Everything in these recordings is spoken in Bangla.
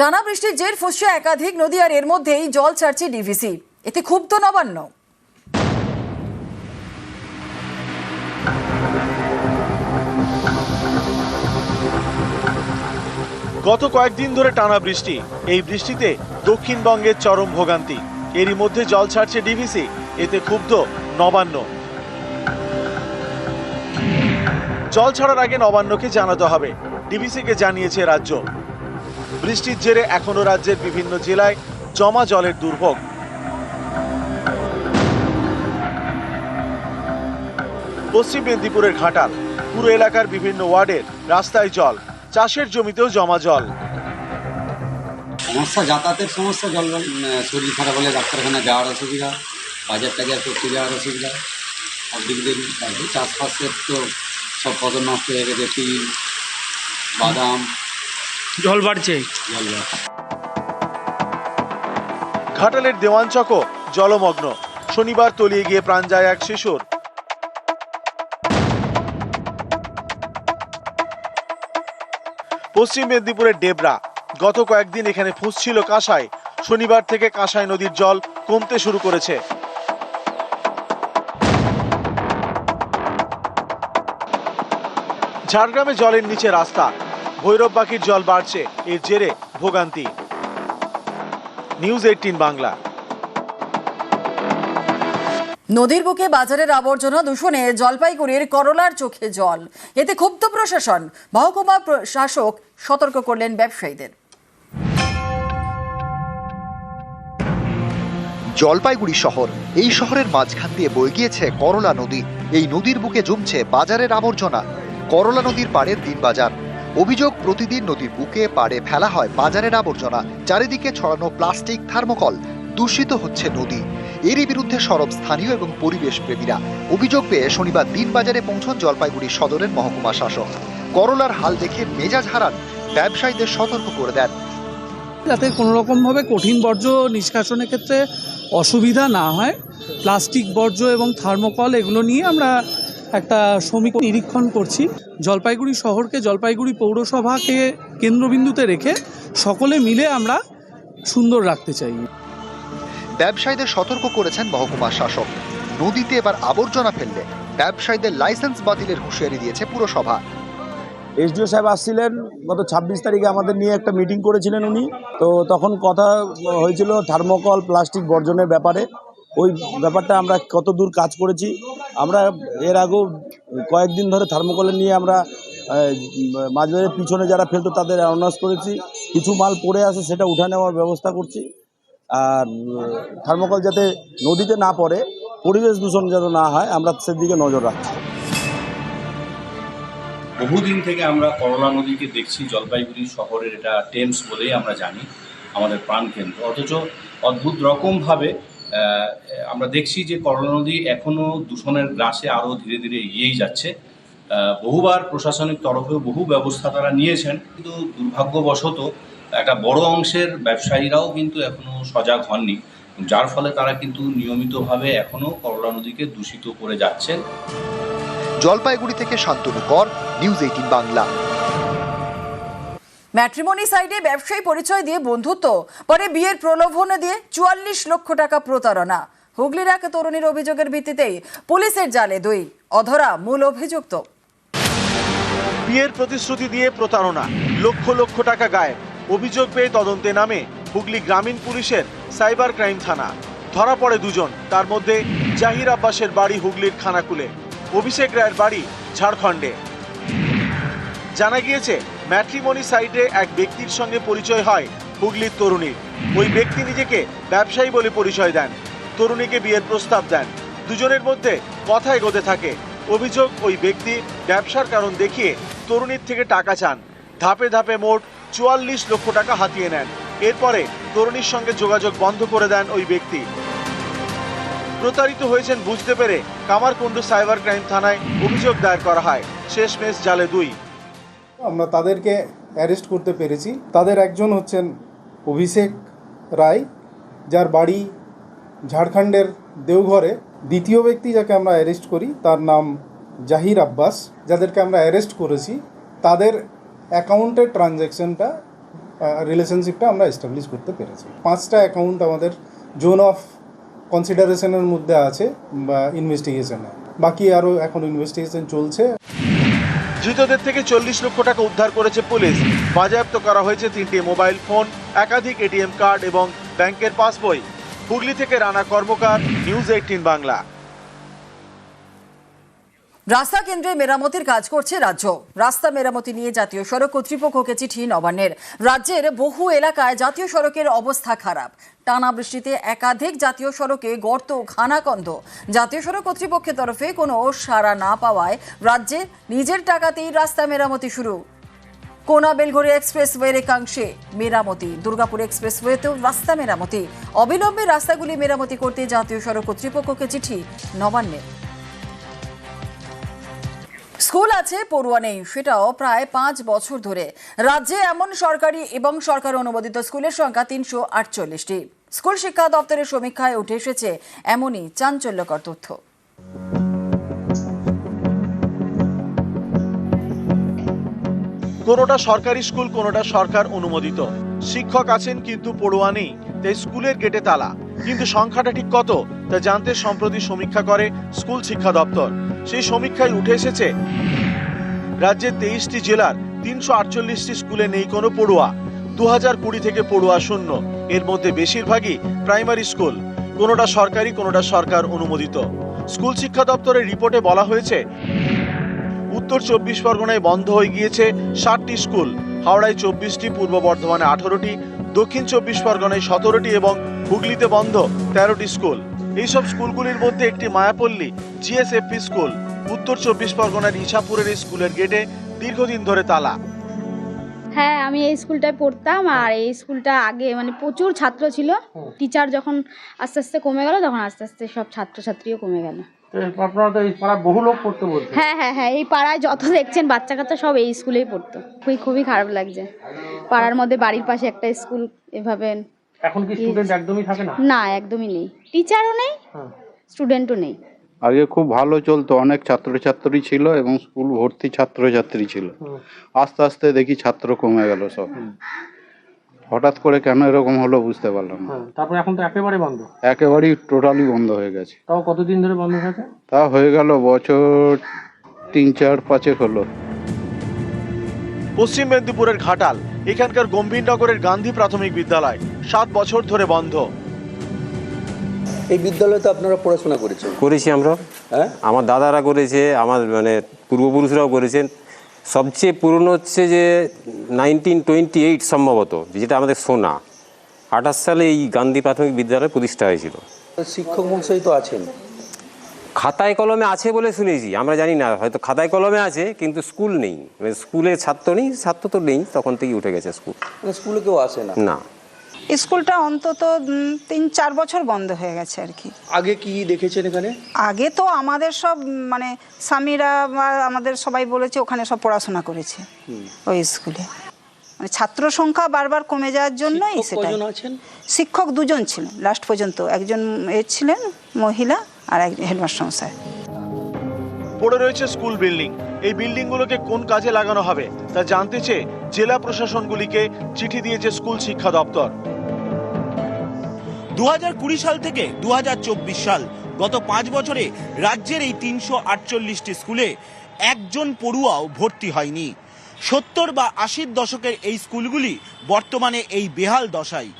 টানা বৃষ্টির জের ফুসছে একাধিক নদী আর এর মধ্যেই জল ছাড়ছে ডিভিসি। এতে ক্ষুব্ধ নবান্ন। গত কয়েকদিন ধরে টানা বৃষ্টি। এই বৃষ্টিতে দক্ষিণবঙ্গের চরম ভোগান্তি। এরই মধ্যে জল ছাড়ছে ডিভিসি। এতে ক্ষুব্ধ নবান্ন। জল ছাড়ার আগে নবান্নকে জানাতে হবে। ডিভিসিকে জানিয়েছে রাজ্য। বৃষ্টির জেরে এখনও রাজ্যের বিভিন্ন জেলায় জমা জলের দুর্ভোগ। পশ্চিম মেদিনীপুরের ঘাটাল, পুরো এলাকার বিভিন্ন ওয়ার্ডের রাস্তায় জল, চাষের জমিতেও জমা জল। সমস্যা, যাতায়াতের সমস্যা, জল শরীর খারাপ হলে ডাক্তারখানা যাওয়ার অসুবিধা বাজার টাজার করতে যাওয়ার অসুবিধা। সব দিক দিয়ে চাষবাসের তো সব ফসল নষ্ট হয়ে গেছে, তিল, বাদাম জল বাড়ছে। ঘাটালের দেওয়ানচকও জলমগ্ন। শনিবার তলিয়ে গিয়ে প্রাণ যায় এক শিশুর। পশ্চিম মেদিনীপুরের ডেবরা। গত কয়েকদিন এখানে ফুসছিল কাঁসাই। শনিবার থেকে কাঁসাই নদীর জল কমতে শুরু করেছে। ঝাড়গ্রামে জলের নিচে রাস্তা। ভৈরব পাখির জল বাড়ছে। এর জেরে ভোগান্তি। News eighteen Bangla. নদীর বুকে বাজারের আবর্জনা দূষণে জলপাইগুড়ির করলার চোখে জল। এতে ক্ষুব্ধ প্রশাসন। মহকুমা প্র- শাসক সতর্ক করলেন ব্যবসায়ীদের। জলপাইগুড়ি শহর এই শহরের মাঝখান দিয়ে বয়ে গিয়েছে করলা নদী। এই নদীর বুকে জমছে বাজারের আবর্জনা। করলা নদীর পাড়ের দিনবাজার অভিযোগ প্রতিদিন নদীর বুকে পাড়ে ফেলা হয় বাজারের আবর্জনা, চারিদিকে ছড়ানো প্লাস্টিক থার্মোকল, দূষিত হচ্ছে নদী। এরই বিরুদ্ধে সরব স্থানীয় এবং পরিবেশ প্রেমীরা অভিযোগ পেয়ে শনিবার দিনবাজারে পৌঁছন জলপাইগুড়ি সদরের মহকুমা শাসক। করলার হাল দেখে মেজাজ হারান ব্যবসায়ীদের সতর্ক করে দেন। যাতে কোনো রকমভাবে কঠিন বর্জ্য নিষ্কাশনের ক্ষেত্রে অসুবিধা না হয়, প্লাস্টিক বর্জ্য এবং থার্মোকল এগুলো নিয়ে আমরা একটা শ্রমিক নিরীক্ষণ করছি। জলপাইগুড়ি শহরকে জলপাইগুড়ি পৌরসভাকে কেন্দ্রবিন্দুতে রেখে সকলে মিলে আমরা সুন্দর রাখতে চাই। ব্যবসায়ীদের সতর্ক করেছেন মহকুমা শাসক। নদীতে এবার আবর্জনা ফেললে ব্যবসায়ীদের লাইসেন্স বাতিলের হুঁশিয়ারি দিয়েছে পুরসভা। এসডিও সাহেব আসছিলেন গত ছাব্বিশ তারিখে আমাদের নিয়ে একটা মিটিং করেছিলেন উনি। তো তখন কথা হয়েছিল থার্মোকল প্লাস্টিক বর্জনের ব্যাপারে। ওই ব্যাপারটা আমরা কত দূর কাজ করেছি আমরা এর আগেও কয়েকদিন ধরে থার্মোকলের নিয়ে আমরা মাঝবাজারের পিছনে যারা ফেলতো তাদের অ্যানাউন্স করেছি। কিছু মাল পড়ে আছে, সেটা উঠে নেওয়ার ব্যবস্থা করছি। আর, থার্মোকল যাতে নদীতে না পড়ে, পরিবেশ দূষণ যেন না হয়, আমরা সেদিকে নজর রাখছি। বহুদিন থেকে আমরা করলা নদীকে দেখছি, জলপাইগুড়ি শহরের এটা টেমস বলেই আমরা জানি, আমাদের প্রাণকেন্দ্র। অথচ অদ্ভুত রকমভাবে আমরা দেখছি যে করোনা নদী এখনও দূষণের গ্রাসে আরও ধীরে ধীরে এগিয়েই যাচ্ছে। বহুবার প্রশাসনিক তরফেও বহু ব্যবস্থা তারা নিয়েছেন, কিন্তু দুর্ভাগ্যবশত একটা বড় অংশের ব্যবসায়ীরাও কিন্তু এখনও সজাগ হননি, যার ফলে তারা কিন্তু নিয়মিতভাবে এখনও করলা নদীকে দূষিত করে যাচ্ছেন। জলপাইগুড়ি থেকে শান্তনু কর, নিউজ এইটিন বাংলা। ম্যাট্রিমনি সাইডে ব্যবসায়ী পরিচয় দিয়ে বন্ধুত্ব, পরে বিয়ের প্রলোভনে দিয়ে চুয়াল্লিশ লক্ষ টাকা প্রতারণা। হুগলির এক তরুণীর অভিযোগের ভিত্তিতেই পুলিশের জালে দুই। অধরা মূল অভিযুক্ত। বিয়ের প্রতিশ্রুতি দিয়ে প্রতারণা, লক্ষ লক্ষ টাকা গায়ে। অভিযোগ পেয়ে তদন্তে নামে হুগলি গ্রামীণ পুলিশের সাইবার ক্রাইম থানা। ধরা পড়ে দুজন, তার মধ্যে জাহির আব্বাসের বাড়ি হুগলির খানাকুলে। অভিষেক রায়ের বাড়ি ঝাড়খণ্ডে। জানা গিয়েছে ম্যাট্রিমনি সাইটে এক ব্যক্তির সঙ্গে পরিচয় হয় হুগলির তরুণীর ওই ব্যক্তি নিজেকে ব্যবসায়ী বলে পরিচয় দেন। তরুণীকে বিয়ের প্রস্তাব দেন। দুজনের মধ্যে কথা এগোতে থাকে। অভিযোগ, ওই ব্যক্তি ব্যবসার কারণ দেখিয়ে তরুণীর থেকে টাকা চান। ধাপে ধাপে মোট চুয়াল্লিশ লক্ষ টাকা হাতিয়ে নেন। এরপরে তরুণীর সঙ্গে যোগাযোগ বন্ধ করে দেন ওই ব্যক্তি। প্রতারিত হয়েছেন বুঝতে পেরে কামারকুণ্ডু সাইবার ক্রাইম থানায় অভিযোগ দায়ের করা হয়। শেষ শেষমেশ জালে দুই। আমরা তাদেরকে অ্যারেস্ট করতে পেরেছি। তাদের একজন হচ্ছেন অভিষেক রায়, যার বাড়ি ঝাড়খণ্ডের দেওঘরে। দ্বিতীয় ব্যক্তি যাকে আমরা অ্যারেস্ট করি, তার নাম জাহির আব্বাস, যাদেরকে আমরা অ্যারেস্ট করেছি। তাদের অ্যাকাউন্টের ট্রানজ্যাকশনটা রিলেশনশিপটা আমরা এস্টাবলিশ করতে পেরেছি। পাঁচটা অ্যাকাউন্ট আমাদের জোন অফ কনসিডারেশনের মধ্যে আছে, বা ইনভেস্টিগেশনে। বাকি আরও এখন ইনভেস্টিগেশন চলছে। ধৃতদের থেকে চল্লিশ লক্ষ টাকা উদ্ধার করেছে পুলিশ। বাজেয়াপ্ত করা হয়েছে তিনটি মোবাইল ফোন, একাধিক এটিএম কার্ড এবং ব্যাংকের পাসবই। হুগলি থেকে রানা কর্মকার, নিউজ এইটিন বাংলা। রাস্তা কেন্দ্রে মেরামতির কাজ করছে রাজ্য। রাস্তা মেরামতি নিয়ে জাতীয় সড়ক কর্তৃপক্ষকে চিঠি নবান্নের। রাজ্যের বহু এলাকায় জাতীয় সড়কের অবস্থা খারাপ। টানা বৃষ্টিতে একাধিক জাতীয় সড়কে গর্ত খানাকন্দ জাতীয় সড়ক কর্তৃপক্ষের তরফে কোনো সাড়া না পাওয়ায় রাজ্যে নিজের টাকাতেই রাস্তা মেরামতি শুরু। কোনা বেলঘড়ি এক্সপ্রেসওয়ের একাংশে মেরামতি। দুর্গাপুর এক্সপ্রেসওয়েতেও রাস্তা মেরামতি। অবিলম্বে রাস্তাগুলি মেরামতি করতে জাতীয় সড়ক কর্তৃপক্ষকে চিঠি নবান্নের। স্কুল আছে পড়ুয়া নেই, সেটাও প্রায় পাঁচ বছর ধরে। রাজ্যে এমন সরকারি এবং সরকার অনুমোদিত স্কুলের সংখ্যা তিনশো আটচল্লিশটি। স্কুল শিক্ষা দপ্তরের সমীক্ষায় উঠে এসেছে এমনই চাঞ্চল্যকর তথ্য। কোনোটা সরকারি স্কুল, কোনোটা সরকার অনুমোদিত। শিক্ষক আছেন কিন্তু পড়ুয়া নেই, তাই স্কুলের গেটে তালা। কিন্তু সংখ্যাটা ঠিক কত, তা জানতে সম্প্রতি সমীক্ষা করে স্কুল শিক্ষা দপ্তর। সেই সমীক্ষায় উঠে এসেছে, রাজ্যের তেইশটি জেলার তিনশো আটচল্লিশটি স্কুলে নেই কোনো পড়ুয়া। দু হাজার কুড়ি থেকে পড়ুয়া শূন্য। এর মধ্যে বেশিরভাগই প্রাইমারি স্কুল, কোনোটা সরকারি, কোনোটা সরকার অনুমোদিত। স্কুল শিক্ষা দপ্তরের রিপোর্টে বলা হয়েছে, উত্তর চব্বিশ পরগনায় বন্ধ হয়ে গিয়েছে ষাটটি স্কুল, হাওড়ায় চব্বিশটি, পূর্ব বর্ধমানে আঠারোটি, দক্ষিণ চব্বিশ পরগনায় সতেরোটি এবং হুগলিতে বন্ধ তেরোটি স্কুল। এইসব স্কুলগুলির মধ্যে একটি মায়াপল্লী জিএসএফপি স্কুল। উত্তর চব্বিশ পরগনার ইছাপুরের এই স্কুলের গেটে দীর্ঘদিন ধরে তালা। হ্যাঁ আমি এই স্কুলটায় পড়তাম আর এই স্কুলটা আগে মানে প্রচুর ছাত্র ছিল। টিচার যখন আস্তে আস্তে কমে গেল তখন আস্তে আস্তে সব ছাত্রছাত্রীও কমে গেল। আপনারা তো এই পাড়া বহু লোক পড়তে বলছে হ্যাঁ হ্যাঁ হ্যাঁ এই পাড়ায় যত দেখছেন বাচ্চা কাচ্চা সব এই স্কুলেই পড়তো। খুবই খুবই খারাপ লাগছে। পাড়ার মধ্যে বাড়ির পাশে একটা স্কুল এভাবে এখন কি স্টুডেন্ট একদমই থাকে না? না একদমই নেই। টিচারও নেই স্টুডেন্টও নেই। আগে খুব ভালো চলতো অনেক ছাত্রছাত্রী ছিল এবং স্কুল ভর্তি ছাত্রছাত্রী ছিল। আস্তে আস্তে দেখি ছাত্র কমে গেল সব। হঠাৎ করে কেন এরকম হলো বুঝতে পারলাম না। তারপরে এখন তো একেবারে বন্ধ? একেবারেই টোটালি বন্ধ হয়ে গেছে। তাও কতদিন ধরে বন্ধ থাকে তা হয়ে গেল বছর তিন চার পাঁচেক হলো। পশ্চিম মেদিনীপুরের ঘাটাল এখানকার গম্ভীরনগরের গান্ধী প্রাথমিক বিদ্যালয় সাত বছর ধরে বন্ধ। এই বিদ্যালয়ে তো আপনারা পড়াশোনা করেছেন। করেছি আমরা। হ্যাঁ? আমার দাদারা করেছে আমার মানে পূর্বপুরুষরাও করেছেন। সবচেয়ে পুরনো হচ্ছে যে নাইনটিন টোয়েন্টি এইট সম্ভবত যেটা আমাদের সোনা। আঠাশ সালে এই গান্ধী প্রাথমিক বিদ্যালয় প্রতিষ্ঠা হয়েছিল। শিক্ষক মশাই তো আছেন। খাতায় কলমে আছে বলে শুনেছি আমরা জানি না হয়তো খাতায় কলমে আছে কিন্তু স্কুল নেই। মানে স্কুলে ছাত্র নেই ছাত্র তো নেই তখন থেকেই উঠে গেছে স্কুল। মানে স্কুলে কেউ আসে না? না। স্কুলটা অন্তত তিন চার বছর বন্ধ হয়ে গেছে আর কি। আগে কি দেখেছেন এখানে? আগে তো আমাদের সব মানে স্বামীরা বা আমাদের সবাই বলেছে ওখানে সব পড়াশোনা করেছে ওই স্কুলে। মানে ছাত্র সংখ্যা বারবার কমে যাওয়ার জন্যই শিক্ষক সেটা শিক্ষক দুজন ছিলেন লাস্ট পর্যন্ত। একজন এ ছিলেন মহিলা আর একজন হেডমাস্টার মশাই। পড়ে রয়েছে স্কুল বিল্ডিং। এই বিল্ডিংগুলোকে কোন কাজে লাগানো হবে তা জানতে চেয়ে জেলা প্রশাসনগুলিকে চিঠি দিয়েছে স্কুল শিক্ষা দপ্তর। দু কুড়ি সাল থেকে দুহাজার চব্বিশ সাল গত পাঁচ বছরে রাজ্যের এই তিনশো আটচল্লিশটি স্কুলে একজন পড়ুয়াও ভর্তি হয়নি। সত্তর বা আশির দশকের এই স্কুলগুলি বর্তমানে এই বেহাল দশায়।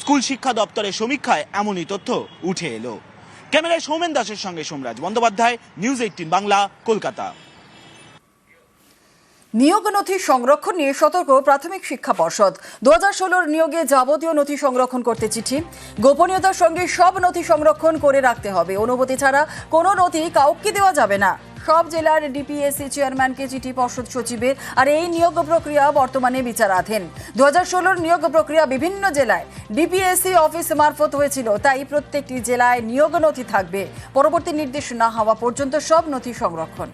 স্কুল শিক্ষা দপ্তরের সমীক্ষায় এমনই তথ্য উঠে এলো। ক্যামেরায় সৌমেন দাসের সঙ্গে সোমরাজ বন্দ্যোপাধ্যায় নিউজ এইটিন বাংলা, কলকাতা। নিয়োগ নথি সংরক্ষণ নিয়ে সতর্ক প্রাথমিক শিক্ষা পর্ষদ। দু হাজার ষোলোর নিয়োগে যাবতীয় নথি সংরক্ষণ করতে চিঠি। গোপনীয়তার সঙ্গে সব নথি সংরক্ষণ করে রাখতে হবে। অনুমতি ছাড়া কোনো নথি কাউকে দেওয়া যাবে না। সব জেলার ডিপিএসসি চেয়ারম্যানকে চিঠি পর্ষদ সচিবের আর এই নিয়োগ প্রক্রিয়া বর্তমানে বিচারাধীন। দু হাজার ষোলোর নিয়োগ প্রক্রিয়া বিভিন্ন জেলায় ডিপিএসসি অফিস মারফত হয়েছিল, তাই প্রত্যেকটি জেলায় নিয়োগ নথি থাকবে। পরবর্তী নির্দেশ না হওয়া পর্যন্ত সব নথি সংরক্ষণ।